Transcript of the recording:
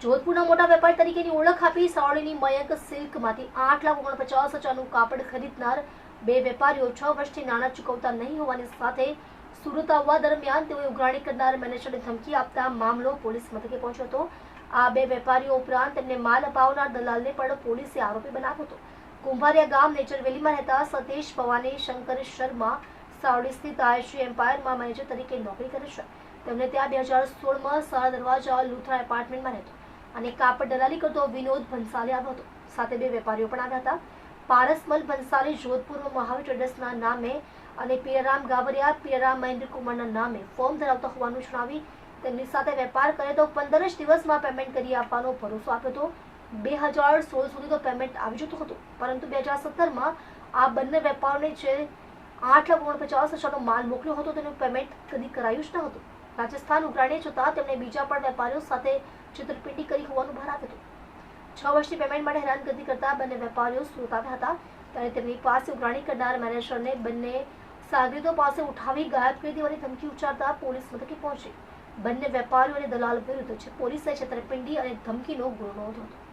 જોધપુરના મોટા વેપારી તરીકેની ઓળખ આપી સાવળીની મયંક સિલ્કમાંથી આઠ લાખ ઓગણપચાસ હજારનું કાપડ ખરીદનાર બે વેપારીઓ છ વર્ષથી નાણાં ચૂકવતા નહીં હોવાની સાથે સુરત આવવા દરમિયાન તેઓએ ઉઘરાણી કરનાર મેનેજરને ધમકી આપતા મામલો પોલીસ મથકે પહોંચ્યો હતો. આ બે વેપારીઓ ઉપરાંત તેમને માલ અપાવનાર દલાલને પણ પોલીસે આરોપી બનાવ્યો હતો. કુંભારિયા ગામ નેચર વેલીમાં રહેતા સતીશ ભવાની શંકર શર્મા સાવડી સ્થિત આયશ્રી એમ્પાયરમાં મેનેજર તરીકે નોકરી કરે છે. તેમને ત્યાં બે હજાર સોળમાં સારા દરવાજા લુથરા એપાર્ટમેન્ટમાં રહેતો. અને કાપડ દલાલી કરતો વિનોદ ભંસાલી આવ્યો હતો. સાથે બે વેપારીઓ પણ આવ્યા હતા. પારસમલ ભંસાલી જોધપુરમાં મહાવીર ટ્રેડર્સના નામે અને પિયરામ ગાબરિયા પિયરામ મહેન્દ્ર કુમારના નામે ફોર્મ ધરાવતા હોવાનું જણાવી તેમની સાથે વેપાર કરે તો પંદર જ દિવસમાં પેમેન્ટ કરી આપવાનો ભરોસો આપ્યો હતો. બે હજાર સોળ સુધી તો પેમેન્ટ આવી જતું હતું. પરંતુ બે હજાર સત્તરમાં આ બંને વેપારોને જે આઠ લાખ ઓગણપચાસ હજારનો માલ મોકલ્યો હતો, તેનું પેમેન્ટ કદી કરાયું જ ન હતું. રાજસ્થાન ઉઘરાણી જતા તેમણે બીજા પણ વેપારીઓ સાથે છેતરપિંડી કરી હોવાનું બહાર આવ્યું હતું. છ વર્ષની પેમેન્ટ માટે હેરાનગતિ કરતા બંને વેપારીઓ સુરત આવ્યા હતા. ત્યારે તેમની પાસે ઉઘરાણી કરનાર મેનેજરને બંને સાગરીતો પાસે ઉઠાવી ગાયબ કરી દેવાની ધમકી ઉચ્ચારતા પોલીસ મથકે પહોંચી. બંને વેપારીઓ અને દલાલ વિરુદ્ધ પોલીસે છેતરપિંડી અને ધમકીનો ગુનો નોંધ્યો હતો.